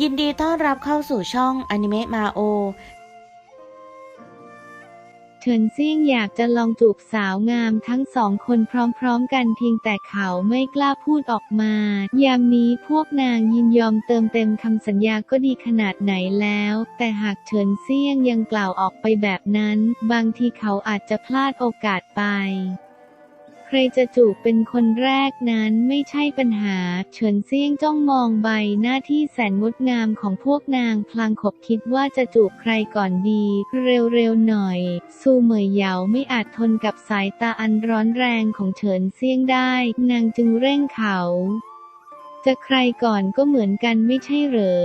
ยินดีต้อนรับเข้าสู่ช่องอนิเมะมาโอเฉินเซี่ยงอยากจะลองจูบสาวงามทั้งสองคนพร้อมๆกันเพียงแต่เขาไม่กล้าพูดออกมา ยามนี้พวกนางยินยอมเติมเต็มคำสัญญาก็ดีขนาดไหนแล้ว แต่หากเฉินเซี่ยงยังกล่าวออกไปแบบนั้น บางทีเขาอาจจะพลาดโอกาสไป รจะจูบเป็นคนแรกนั้นไม่ใช่ปัญหา เฉินเซี่ยงจ้องมองใบหน้าที่แสนงดงามของพวกนางพลางขบคิดว่าจะจูบใครก่อนดี เร็วๆหน่อย ซูเหมยเหยาไม่อาจทนกับสายตาอันร้อนแรงของเฉินเซี่ยงได้ นางจึงเร่งเขา จะใครก่อนก็เหมือนกันไม่ใช่เหรอ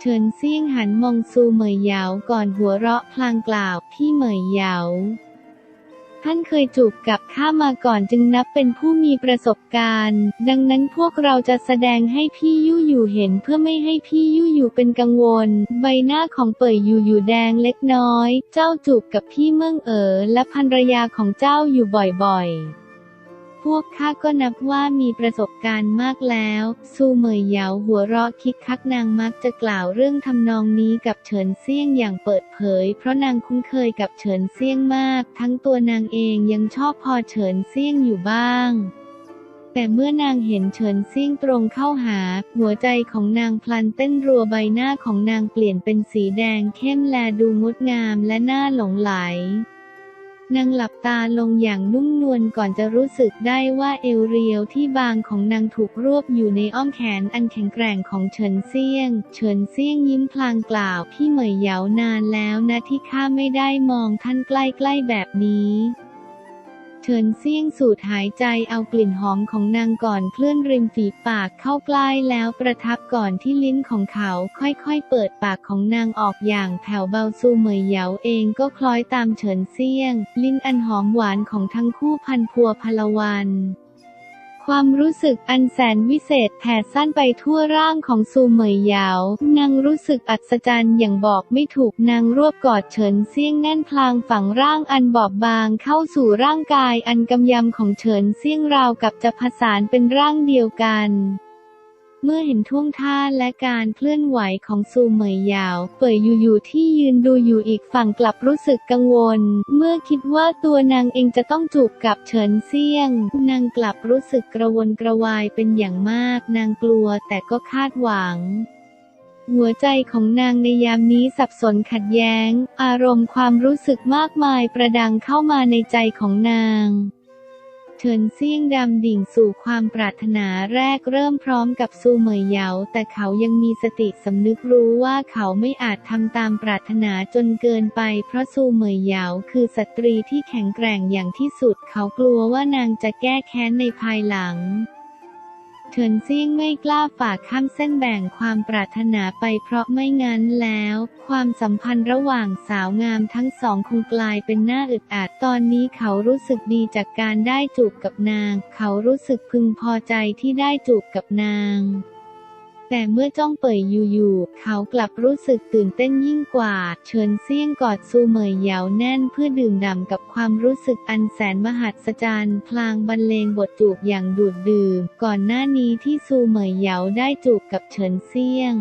เฉินเซี่ยงหันมองซูเหมยเหยาก่อนหัวเราะพลางกล่าวพี่เหมยเหยา ท่านเคยจูบกับข้ามาก่อนจึงนับเป็นผู้มีประสบการณ์ ดังนั้นพวกเราจะแสดงให้พี่ยู่อยู่เห็นเพื่อไม่ให้พี่ยู่อยู่เป็นกังวล ใบหน้าของเป่ยอยู่อยู่แดงเล็กน้อย เจ้าจูบกับพี่เมืองเอ๋อและภรรยาของเจ้าอยู่บ่อยๆ วกข้าก็นับว่ามีประสบการณ์มากแล้ว ซูเหมยเหยาหัวเราะคิกคักนางมักจะกล่าวเรื่องทำนองนี้กับเฉินเซี่ยงอย่างเปิดเผย เพราะนางคุ้นเคยกับเฉินเซี่ยงมาก ทั้งตัวนางเองยังชอบพอเฉินเซี่ยงอยู่บ้างแต่เมื่อนางเห็นเฉินเซี่ยงตรงเข้าหา หัวใจของนางพลันเต้นรัวใบหน้าของนางเปลี่ยนเป็นสีแดงเข้มแลดูงดงามและน่าหลงไหล นางหลับตาลงอย่างนุ่มนวลก่อนจะรู้สึกได้ว่าเอวเรียวที่บางของนางถูกรวบอยู่ในอ้อมแขนอันแข็งแกร่งของเฉินเซี่ยง เฉินเซี่ยงยิ้มพลางกล่าวพี่เหมยเหยานานแล้วนะที่ข้าไม่ได้มองท่านใกล้ๆแบบนี้ ฉินเซี่ยงสูดหายใจเอากลิ่นหอมของนางก่อนเคลื่อนริมฝีปากเข้าใกล้แล้วประทับก่อนที่ลิ้นของเขาค่อยๆเปิดปากของนางออกอย่างแผ่วเบาซูเหมยเหยาเองก็คล้อยตามเฉินเซี่ยง ลิ้นอันหอมหวานของทั้งคู่พันพัวพลวัน ความรู้สึกอันแสนวิเศษแผ่สั้นไปทั่วร่างของซูเหมยหยาว นางรู้สึกอัศจรรย์อย่างบอกไม่ถูกนางรวบกอดเฉินเซี่ยงแน่นพลางฝังร่างอันบอบบางเข้าสู่ร่างกายอันกำยำของเฉินเซี่ยงราวกับจะผสานเป็นร่างเดียวกัน เมื่อเห็นท่วงท่าและการเคลื่อนไหวของซูเหมยยาว เป่ยอยู่ๆที่ยืนดูอยู่อีกฝั่งกลับรู้สึกกังวล เมื่อคิดว่าตัวนางเองจะต้องจูบกับเฉินเซี่ยง นางกลับรู้สึกกระวนกระวายเป็นอย่างมาก นางกลัวแต่ก็คาดหวังหัวใจของนางในยามนี้สับสนขัดแย้ง อารมณ์ความรู้สึกมากมายประดังเข้ามาในใจของนาง เฉินเซี่ยงดำดิ่งสู่ความปรารถนาแรกเริ่มพร้อมกับซูเหมยเหยาแต่เขายังมีสติสำนึกรู้ว่าเขาไม่อาจทำตามปรารถนาจนเกินไป เพราะซูเหมยเหยาคือสตรีที่แข็งแกร่งอย่างที่สุด เขากลัวว่านางจะแก้แค้นในภายหลัง เฉินเซี่ยงไม่กล้าฝากข้ามเส้นแบ่งความปรารถนาไปเพราะไม่งั้นแล้ว ความสัมพันธ์ระหว่างสาวงามทั้งสองคงกลายเป็นหน้าอึดอัดตอนนี้เขารู้สึกดีจากการได้จูบกับนาง เขารู้สึกพึงพอใจที่ได้จูบกับนาง แต่เมื่อจ้องเป่ยอยู่ๆ เขากลับรู้สึกตื่นเต้นยิ่งกว่าเฉินเซี่ยงกอดซูเหมยเหยาแน่นเพื่อดื่มด่ำกับความรู้สึกอันแสนมหัศจรรย์ พลางบรรเลงบทจูบอย่างดูดดื่ม ก่อนหน้านี้ที่ซูเหมยเหยาได้จูบกับเฉินเซี่ยง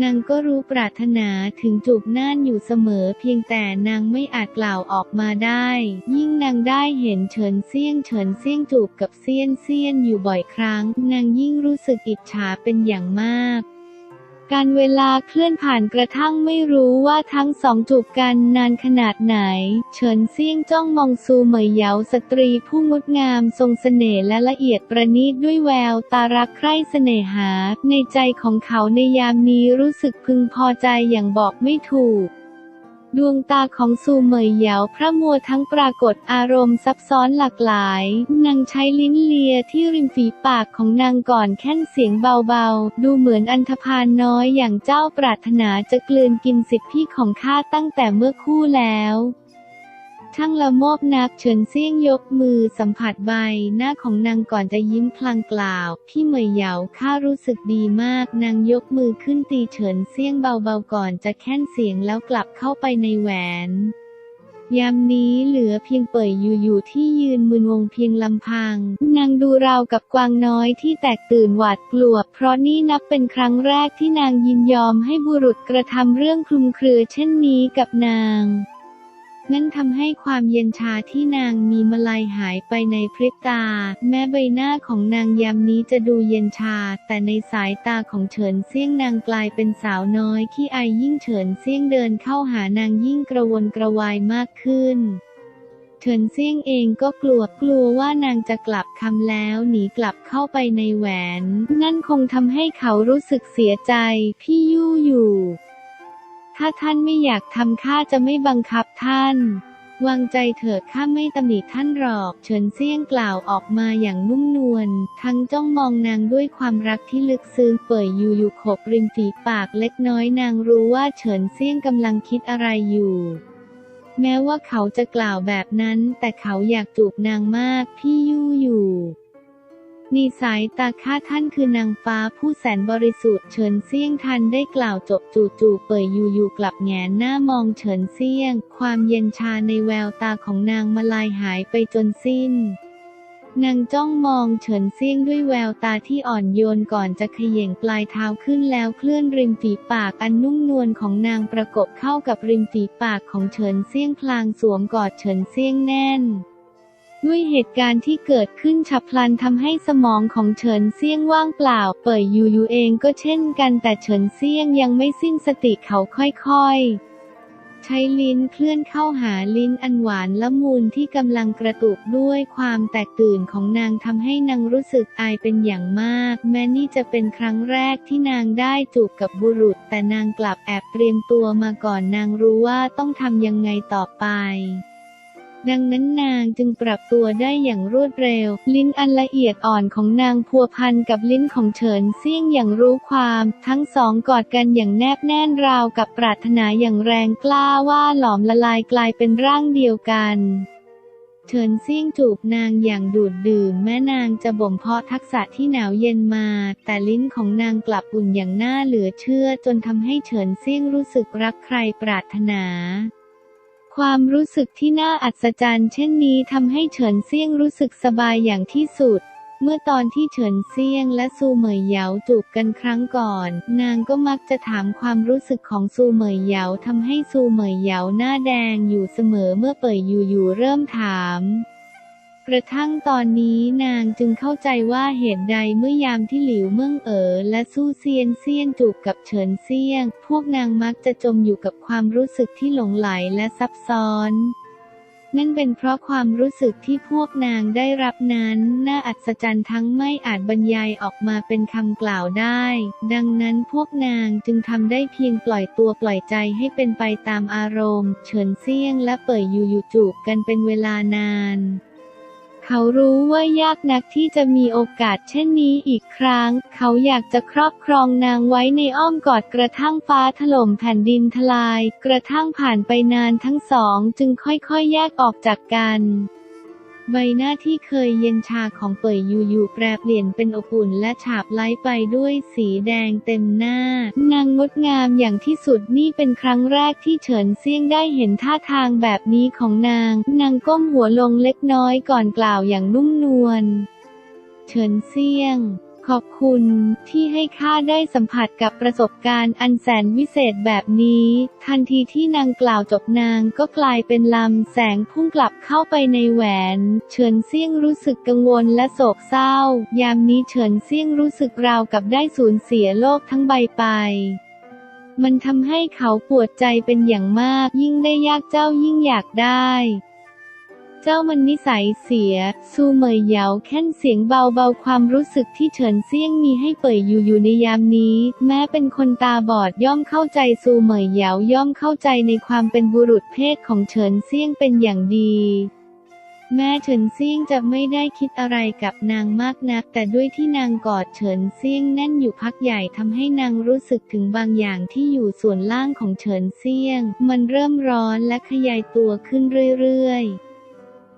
นางก็รู้ปรารถนาถึงจูบน่านอยู่เสมอเพียงแต่นางไม่อาจกล่าวออกมาได้ ยิ่งนางได้เห็นเฉินเซียงเฉินเซียงจูบกับเซียนเซียนอยู่บ่อยครั้ง นางยิ่งรู้สึกอิจฉาเป็นอย่างมาก การเวลาเคลื่อนผ่านกระทั่งไม่รู้ว่าทั้งสองจูบกันนานขนาดไหน เฉินเซี่ยงจ้องมองซูเหมยเหยาสตรีผู้งดงามทรงเสน่ห์และละเอียดประณีตด้วยแววตารักใคร่เสน่หา ในใจของเขาในยามนี้รู้สึกพึงพอใจอย่างบอกไม่ถูก ดวงตาของซูเหมยเหยาพระมัวทั้งปรากฏอารมณ์ซับซ้อนหลากหลาย นางใช้ลิ้นเลียที่ริมฝีปากของนางก่อนแค่นเสียงเบาๆ ดูเหมือนอันธพาลน้อยอย่างเจ้าปรารถนาจะกลืนกินสิทธิพี่ของข้าตั้งแต่เมื่อคู่แล้ว ช่างละโมบนักเฉินเซี่ยงยกมือสัมผัสใบหน้าของนางก่อนจะยิ้มพลางกล่าว พี่เหมยเหยาข้ารู้สึกดีมาก นางยกมือขึ้นตีเฉินเซี่ยงเบาๆก่อนจะแค่นเสียงแล้วกลับเข้าไปในแหวนยามนี้เหลือเพียงเป่ยอยู่อยู่ที่ยืนมึนงงเพียงลำพัง นางดูราวกับกวางน้อยที่แตกตื่นหวาดกลัว เพราะนี่นับเป็นครั้งแรกที่นางยินยอมให้บุรุษกระทำเรื่องคลุมเครือเช่นนี้กับนาง นั่นทำให้ความเย็นชาที่นางมีมาลัยหายไปในพริบตา แม้ใบหน้าของนางยามนี้จะดูเย็นชา แต่ในสายตาของเฉินเซี่ยงนางกลายเป็นสาวน้อยที่อายยิ่งเฉินเซี่ยงเดินเข้าหานางยิ่งกระวนกระวายมากขึ้นเฉินเซี่ยงเองก็กลัวกลัวว่านางจะกลับคำแล้วหนีกลับเข้าไปในแหวน นั่นคงทำให้เขารู้สึกเสียใจพี่ยู่อยู่ ถ้าท่านไม่อยากทำข้าจะไม่บังคับท่าน วางใจเถิดข้าไม่ตำหนิท่านหรอก เฉินเซี่ยงกล่าวออกมาอย่างนุ่มนวล ทั้งจ้องมองนางด้วยความรักที่ลึกซึ้งเปิดอยู่อยู่ขบริมฝีปากเล็กน้อยนางรู้ว่าเฉินเซี่ยงกำลังคิดอะไรอยู่แม้ว่าเขาจะกล่าวแบบนั้น แต่เขาอยากจูบนางมาก พี่ยู่อยู่ ในสายตาข้าท่านคือนางฟ้าผู้แสนบริสุทธิ์เฉินเซี่ยงทันได้กล่าวจบจู่ๆเปิดอยู่อยู่กลับแงนหน้ามองเฉินเซี่ยง ความเย็นชาในแววตาของนางมาลายหายไปจนสิ้นนางจ้องมองเฉินเซี่ยงด้วยแววตาที่อ่อนโยนก่อนจะเขย่งปลายเท้าขึ้นแล้วเคลื่อนริมฝีปากอันนุ่มนวลของนางประกบเข้ากับริมฝีปากของเฉินเซี่ยงพลางสวมกอดเฉินเซี่ยงแน่น ด้วยเหตุการณ์ที่เกิดขึ้นฉับพลันทำให้สมองของเฉินเซี่ยงว่างเปล่า เป่ยยูยูเองก็เช่นกันแต่เฉินเซี่ยงยังไม่สิ้นสติเขาค่อยๆใช้ลิ้นเคลื่อนเข้าหาลิ้นอันหวานละมุนที่กำลังกระตุกด้วยความแตกตื่นของนางทำให้นางรู้สึกอายเป็นอย่างมาก แม้นี่จะเป็นครั้งแรกที่นางได้จูบกับบุรุษ แต่นางกลับแอบเตรียมตัวมาก่อนนางรู้ว่าต้องทำยังไงต่อไป ดังนั้นนางจึงปรับตัวได้อย่างรวดเร็ว ลิ้นอันละเอียดอ่อนของนางพัวพันกับลิ้นของเฉินเซี่ยงอย่างรู้ความ ทั้งสองกอดกันอย่างแนบแน่นราวกับปรารถนาอย่างแรงกล้าว่าหลอมละลายกลายเป็นร่างเดียวกันเฉินเซี่ยงจูบนางอย่างดูดดื่มแม่นางจะบ่มเพาะทักษะที่หนาวเย็นมา แต่ลิ้นของนางกลับอุ่นอย่างน่าเหลือเชื่อจนทำให้เฉินเซี่ยงรู้สึกรักใครปรารถนา ความรู้สึกที่น่าอัศจรรย์เช่นนี้ทำให้เฉินเซี่ยงรู้สึกสบายอย่างที่สุด เมื่อตอนที่เฉินเซี่ยงและซูเหมยเหยาจูบกันครั้งก่อน นางก็มักจะถามความรู้สึกของซูเหมยเหยาทำให้ซูเหมยเหยาหน้าแดงอยู่เสมอเมื่อเปิดอยู่ๆเริ่มถาม กระทั่งตอนนี้นางจึงเข้าใจว่าเหตุใดเมื่อยามที่หลิวเมืองเอ๋อและสู้เซียนเซียนจูบกับเฉินเซียง พวกนางมักจะจมอยู่กับความรู้สึกที่หลงไหลและซับซ้อน นั่นเป็นเพราะความรู้สึกที่พวกนางได้รับนั้น น่าอัศจรรย์ทั้งไม่อาจบรรยายออกมาเป็นคำกล่าวได้ ดังนั้นพวกนางจึงทำได้เพียงปล่อยตัวปล่อยใจให้เป็นไปตามอารมณ์ เฉินเซียงและเป่ยอยู่อยู่จูบกันเป็นเวลานาน เขารู้ว่ายากนักที่จะมีโอกาสเช่นนี้อีกครั้ง เขาอยากจะครอบครองนางไว้ในอ้อมกอดกระทั่งฟ้าถล่มแผ่นดินทลาย กระทั่งผ่านไปนานทั้งสองจึงค่อยๆแยกออกจากกัน ใบหน้าที่เคยเย็นชาของเป่ยยูยูแปรเปลี่ยนเป็นอบอุ่นและฉาบไล้ไปด้วยสีแดงเต็มหน้า นางงดงามอย่างที่สุดนี่เป็นครั้งแรกที่เฉินเซี่ยงได้เห็นท่าทางแบบนี้ของนาง นางก้มหัวลงเล็กน้อยก่อนกล่าวอย่างนุ่มนวล เฉินเซี่ยง ขอบคุณที่ให้ข้าได้สัมผัสกับประสบการณ์อันแสนวิเศษแบบนี้ ทันทีที่นางกล่าวจบนางก็กลายเป็นลำแสงพุ่งกลับเข้าไปในแหวน เฉินเซี่ยงรู้สึกกังวลและโศกเศร้า ยามนี้เฉินเซี่ยงรู้สึกราวกับได้สูญเสียโลกทั้งใบไปมันทำให้เขาปวดใจเป็นอย่างมาก ยิ่งได้ยากเจ้ายิ่งอยากได้ เจ้ามันนิสัยเสีย ซูเหมยเหยาแค่นเสียงเบาๆความรู้สึกที่เฉินเซี่ยงมีให้เป่ยอยู่อยู่ในยามนี้ แม้เป็นคนตาบอดย่อมเข้าใจซูเหมยเหยาย่อมเข้าใจในความเป็นบุรุษเพศของเฉินเซี่ยงเป็นอย่างดีแม้เฉินเซียงจะไม่ได้คิดอะไรกับนางมากนัก แต่ด้วยที่นางกอดเฉินเซียงแน่นอยู่พักใหญ่ทำให้นางรู้สึกถึงบางอย่างที่อยู่ส่วนล่างของเฉินเซียง มันเริ่มร้อนและขยายตัวขึ้นเรื่อยๆ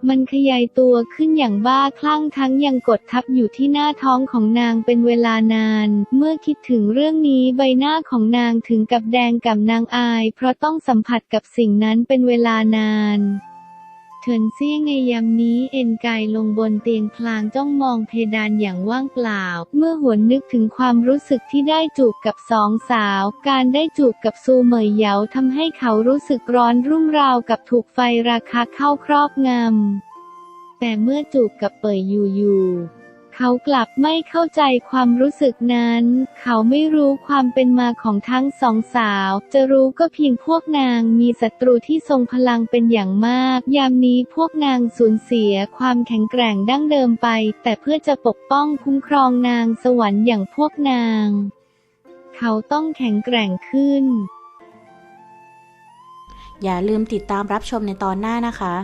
มันขยายตัวขึ้นอย่างบ้าคลั่งทั้งยังกดทับอยู่ที่หน้าท้องของนางเป็นเวลานาน เมื่อคิดถึงเรื่องนี้ใบหน้าของนางถึงกับแดงกับนางอาย เพราะต้องสัมผัสกับสิ่งนั้นเป็นเวลานาน เฉินเซี่ยงในยามนี้เอ็นกายลงบนเตียงพลางจ้องมองเพดานอย่างว่างเปล่า เมื่อหวนนึกถึงความรู้สึกที่ได้จูบกับสองสาว การได้จูบกับซูเหมยเหยาทำให้เขารู้สึกร้อนรุ่มราวกับถูกไฟราคาเข้าครอบงำแต่เมื่อจูบกับเปยอยู่อยู่ เขากลับไม่เข้าใจความรู้สึกนั้น เขาไม่รู้ความเป็นมาของทั้งสองสาว จะรู้ก็เพียงพวกนางมีศัตรูที่ทรงพลังเป็นอย่างมาก ยามนี้พวกนางสูญเสียความแข็งแกร่งดั้งเดิมไป แต่เพื่อจะปกป้องคุ้มครองนางสวรรค์อย่างพวกนาง เขาต้องแข็งแกร่งขึ้น อย่าลืมติดตามรับชมในตอนหน้านะคะ